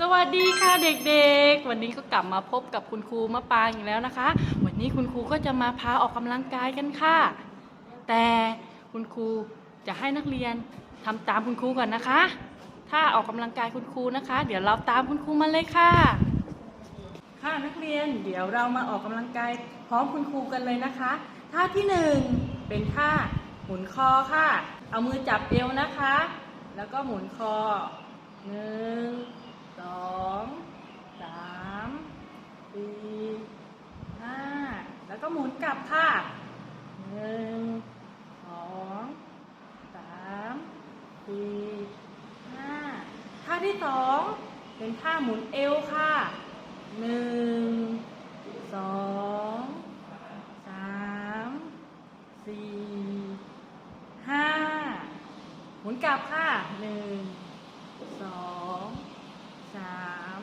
สวัสดีค่ะเด็กๆ วันนี้ก็กลับมาพบกับคุณครูมะปรางอีกแล้วนะคะ วันนี้คุณครูก็จะมาพาออกกำลังกายกันค่ะ แต่คุณครูจะให้นักเรียนทำตามคุณครูก่อนนะคะ ถ้าออกกำลังกายคุณครูนะคะ เดี๋ยวเราตามคุณครูมาเลยค่ะ ค่ะนักเรียนเดี๋ยวเรามาออกกำลังกายพร้อมคุณครูกันเลยนะคะ ท่าที่หนึ่งเป็นท่าหมุนคอค่ะ เอามือจับเอวนะคะ แล้วก็หมุนคอหนึ่ง สองสามสี่ห้าแล้วก็หมุนกลับค่ะหนึ่งสองสามสี่ห้าท่าที่สองเป็นท่าหมุนเอวค่ะหนึ่งสองสามสี่ห้าหมุนกลับค่ะหนึ่ง สอง สาม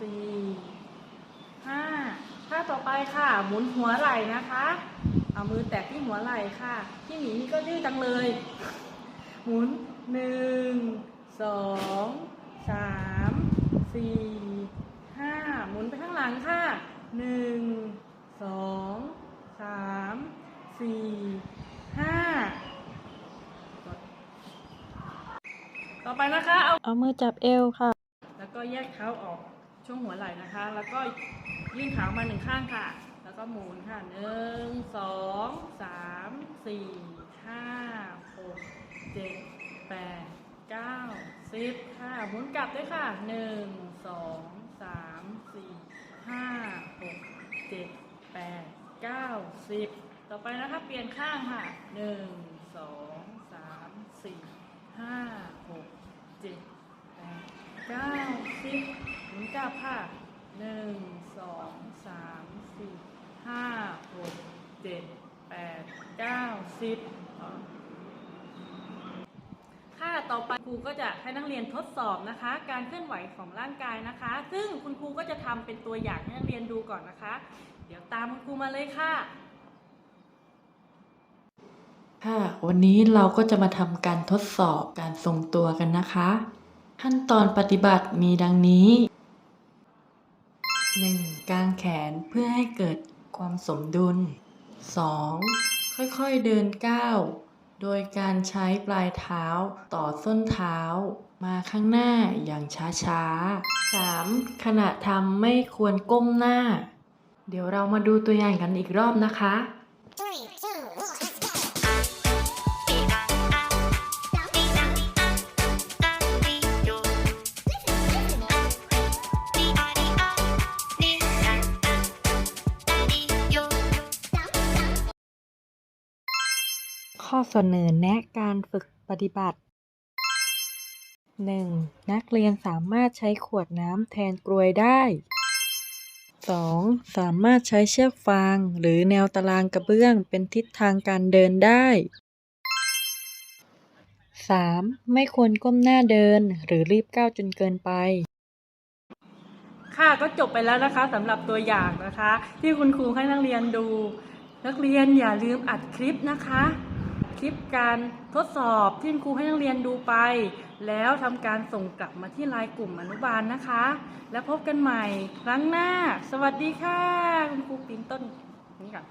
สี่ ห้าท่าต่อ ไปค่ะ หมุนหัวไหล่นะคะ เอามือแตะที่หัวไหล่ค่ะที่หมีนี่ก็ดื้อจังเลย หมุนหนึ่งสองสามสี่ห้าหมุนไปข้างหลังค่ะหนึ่งสองสามสี่ห้าต่อไปนะคะ เอาเอามือจับเอวค่ะ แล้วก็แยกเท้าออกช่วงหัวไหล่นะคะ แล้วก็ ยื่นขามาหนึ่งข้างค่ะ แล้วก็หมุนค่ะหนึ่งสองสามสี่ห้าหกเจ็ดแปดเก้าสิบค่ะหมุนกลับด้วยค่ะหนึ่งสองสามสี่ห้าหกเจ็ดแปดเก้าสิบต่อไปนะคะเปลี่ยนข้างค่ะหนึ่งสองสามสี่ห้าหกเจ็ดแปดเก้าสิบหมุนกลับค่ะ หนึ่งสองสามสี่ห้าหกเจ็ดแปดเก้าสิบค่ะต่อไปครูก็จะให้นักเรียนทดสอบนะคะ การเคลื่อนไหวของร่างกายนะคะ ซึ่งคุณครูก็จะทำเป็นตัวอย่างให้นักเรียนดูก่อนนะคะ เดี๋ยวตามคุณครูมาเลยค่ะค่ะวันนี้เราก็จะมาทำการทดสอบการทรงตัวกันนะคะ ขั้นตอนปฏิบัติมีดังนี้ 1. กางแขนเพื่อให้เกิดความสมดุล 2. ค่อยๆเดินก้าวโดยการใช้ปลายเท้าต่อส้นเท้า มาข้างหน้าอย่างช้าๆ 3. ขณะทำไม่ควรก้มหน้า เดี๋ยวเรามาดูตัวอย่างกันอีกรอบนะคะ Three, two, ข้อเสนอแนะการฝึกปฏิบัติ 1. นักเรียนสามารถใช้ขวดน้ำแทนกรวยได้ 2. สามารถใช้เชือกฟางหรือแนวตารางกระเบื้องเป็นทิศทางการเดินได้ 3. ไม่ควรก้มหน้าเดินหรือรีบก้าวจนเกินไป ค่ะก็จบไปแล้วนะคะสำหรับตัวอย่างนะคะ ที่คุณครูให้นักเรียนดู นักเรียนอย่าลืมอัดคลิปนะคะ คลิปการทดสอบที่ครูให้นักเรียนดูไป แล้วทำการส่งกลับมาที่ไลน์กลุ่มอนุบาลนะคะ แล้วพบกันใหม่ครั้งหน้า สวัสดีค่ะ คุณครูปีนต้นนี่ก่อน